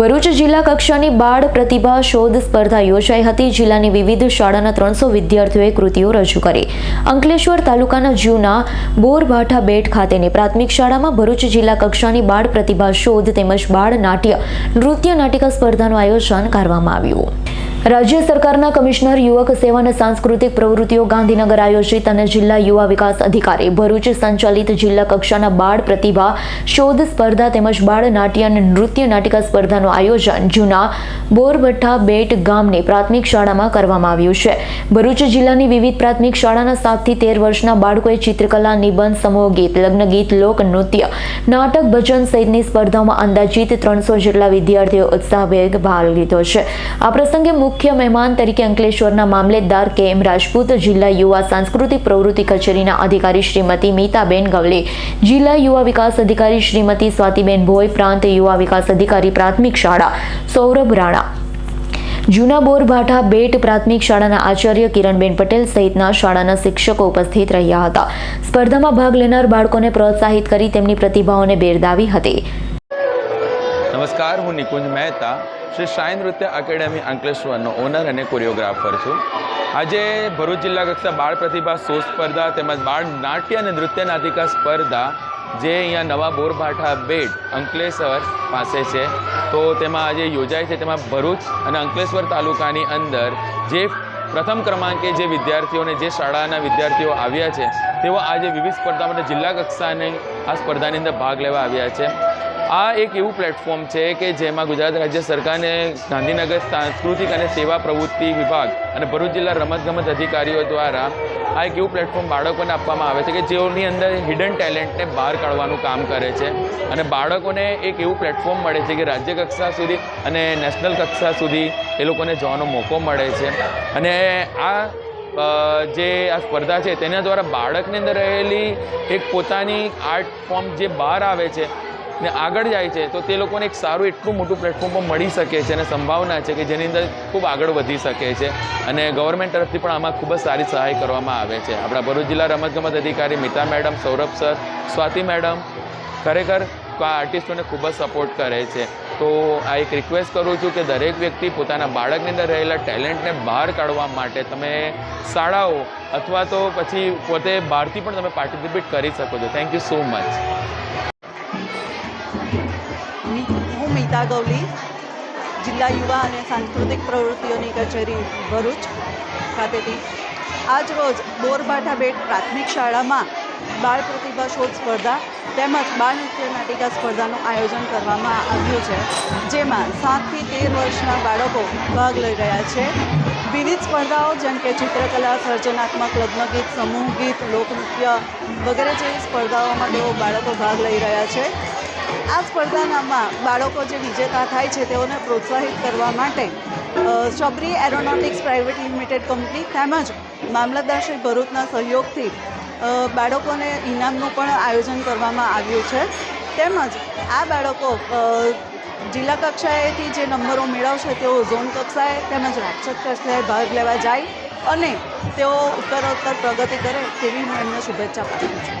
ભરૂચ જિલ્લા કક્ષાની બાળ પ્રતિભા શોધ સ્પર્ધા યોજાઈ હતી. જિલ્લાની વિવિધ શાળાના ત્રણસો વિદ્યાર્થીઓએ કૃતિઓ રજૂ કરી. અંકલેશ્વર તાલુકાના જૂના બોરભાઠા બેટ ખાતેની પ્રાથમિક શાળામાં ભરૂચ જિલ્લા કક્ષાની બાળ પ્રતિભા શોધ તેમજ બાળ નાટ્ય નૃત્ય નાટિકા સ્પર્ધાનું આયોજન કરવામાં આવ્યું. રાજ્ય સરકારના કમિશનર યુવક સેવા અને સાંસ્કૃતિક પ્રવૃત્તિઓ ગાંધીનગર આયોજિત અને જિલ્લા યુવા વિકાસ અધિકારી ભરૂચ સંચાલિત જિલ્લા કક્ષાના બાળ પ્રતિભા શોધ સ્પર્ધા તેમજ બાળ નાટ્ય અને નૃત્ય નાટિકા સ્પર્ધાનું આયોજન જૂના બોરભઠ્ઠા બેટ ગામની પ્રાથમિક શાળામાં કરવામાં આવ્યું છે. ભરૂચ જિલ્લાની વિવિધ પ્રાથમિક શાળાના સાતથી તેર વર્ષના બાળકોએ ચિત્રકલા નિબંધ સમૂહ ગીત, લગ્ન ગીત, લોક નૃત્ય, નાટક ભજન સહિતની સ્પર્ધાઓમાં અંદાજિત ત્રણસો જેટલા વિદ્યાર્થીઓ ઉત્સાહભેર ભાગ લીધો છે. આ પ્રસંગે મુખ્ય મહેમાન તરીકે અંકલેશ્વરના મામલેદાર કે એમ રાજપૂત જિલ્લા યુવા સાંસ્કૃતિક પ્રવૃત્તિ કચેરીના અધિકારી શ્રીમતી મીતાબેન ગવલે, જિલ્લા યુવા વિકાસ અધિકારી શ્રીમતી સ્વાતિબેન ભોય પ્રાંત યુવા વિકાસ અધિકારી પ્રાથમિક શાળા, સૌરભ રાણા. જૂના બોરભાઠા બેટ પ્રાથમિક શાળાના આચાર્ય કિરણબેન પટેલ સહિતના શાળાના શિક્ષકો ઉપસ્થિત રહ્યા હતા. સ્પર્ધામાં ભાગ લેનાર બાળકોને પ્રોત્સાહિત કરી તેમની પ્રતિભાઓને બિરદાવી હતી. નમસ્કાર, હું નિકુંજ મહેતા. શ્રી સાઈ નૃત્ય એકેડેમી અંકલેશ્વરનો ઓનર અને કોરિયોગ્રાફર છું. આજે ભરૂચ જિલ્લા કક્ષા બાળ પ્રતિભા શોધ સ્પર્ધા તેમજ બાળ નાટ્ય અને નૃત્ય નાટિકા સ્પર્ધા, જે અહીંયા નવા બોરભાઠા બેટ અંકલેશ્વર પાસે છે. તો તેમાં આજે યોજાય છે તેમાં ભરૂચ અને અંકલેશ્વર તાલુકાની અંદર જે પ્રથમ ક્રમાંકે જે વિદ્યાર્થીઓને જે શાળાના વિદ્યાર્થીઓ આવ્યા છે, તેઓ આજે વિવિધ સ્પર્ધા માટે જિલ્લા કક્ષાની આ સ્પર્ધાની અંદર ભાગ લેવા આવ્યા છે. આ એક એવું પ્લેટફોર્મ છે કે જેમાં ગુજરાત રાજ્ય સરકારને ગાંધીનગર સાંસ્કૃતિક અને સેવા પ્રવૃત્તિ વિભાગ અને ભરૂચ જિલ્લા રમતગમત અધિકારીઓ દ્વારા આ એક એવું પ્લેટફોર્મ બાળકોને આપવામાં આવે છે કે જેઓની અંદર હિડન ટેલેન્ટને બહાર કાઢવાનું કામ કરે છે. અને બાળકોને એક એવું પ્લેટફોર્મ મળે છે કે રાજ્ય કક્ષા સુધી અને નેશનલ કક્ષા સુધી એ લોકોને જવાનો મોકો મળે છે. અને આ જે આ સ્પર્ધા છે તેના દ્વારા બાળકની અંદર રહેલી એક પોતાની આર્ટ ફોર્મ જે બહાર આવે છે ને આગળ જાય છે, તો તે લોકોને એક સારું એટલું મોટું પ્લેટફોર્મ પણ મળી શકે છે અને સંભાવના છે કે જેની અંદર ખૂબ આગળ વધી શકે છે અને ગવર્મેન્ટ તરફથી પણ આમાં ખૂબ જ સારી સહાય કરવામાં આવે છે. આપણા ભરૂચ જિલ્લા રમતગમત અધિકારી Mita madam, Saurabh sir, Swati madam ખરેખર આ આર્ટિસ્ટોને ખૂબ જ સપોર્ટ કરે છે. તો આ એક રિક્વેસ્ટ કરું છું કે દરેક વ્યક્તિ પોતાના બાળકની અંદર રહેલા ટેલેન્ટને બહાર કાઢવા માટે તમે શાળાઓ અથવા તો પછી પોતે બહારથી પણ તમે પાર્ટિસિપેટ કરી શકો છો. થેન્ક યુ સો મચ હું ગૌલી જિલ્લા યુવા અને સાંસ્કૃતિક પ્રવૃત્તિઓની કચેરી ભરૂચ ખાતેથી આજ રોજ બોરબાઠા બેટ પ્રાથમિક શાળામાં બાળ પ્રતિભા શોધ સ્પર્ધા તેમજ બાળ નૃત્ય નાટિકા સ્પર્ધાનું આયોજન કરવામાં આવ્યું છે, જેમાં સાતથી તેર વર્ષના બાળકો ભાગ લઈ રહ્યા છે. વિવિધ સ્પર્ધાઓ જેમ કે ચિત્રકલા, સર્જનાત્મક લગ્નગીત સમૂહ ગીત લોકનૃત્ય વગેરે જેવી સ્પર્ધાઓમાં તેઓ બાળકો ભાગ લઈ રહ્યા છે. આ સ્પર્ધાનામાં બાળકો જે વિજેતા થાય છે, તેઓને પ્રોત્સાહિત કરવા માટે Shabari aeronautics private limited company તેમજ મામલતદાર શ્રી ભરૂચના સહયોગથી બાળકોને ઇનામનું પણ આયોજન કરવામાં આવ્યું છે. તેમજ આ બાળકો જિલ્લા કક્ષાએથી જે નંબરો મેળવશે, તેઓ ઝોન કક્ષાએ તેમજ રાજ્ય કક્ષાએ ભાગ લેવા જાય અને તેઓ ઉત્તરોત્તર પ્રગતિ કરે તેવી હું એમને શુભેચ્છા પાઠવું છું.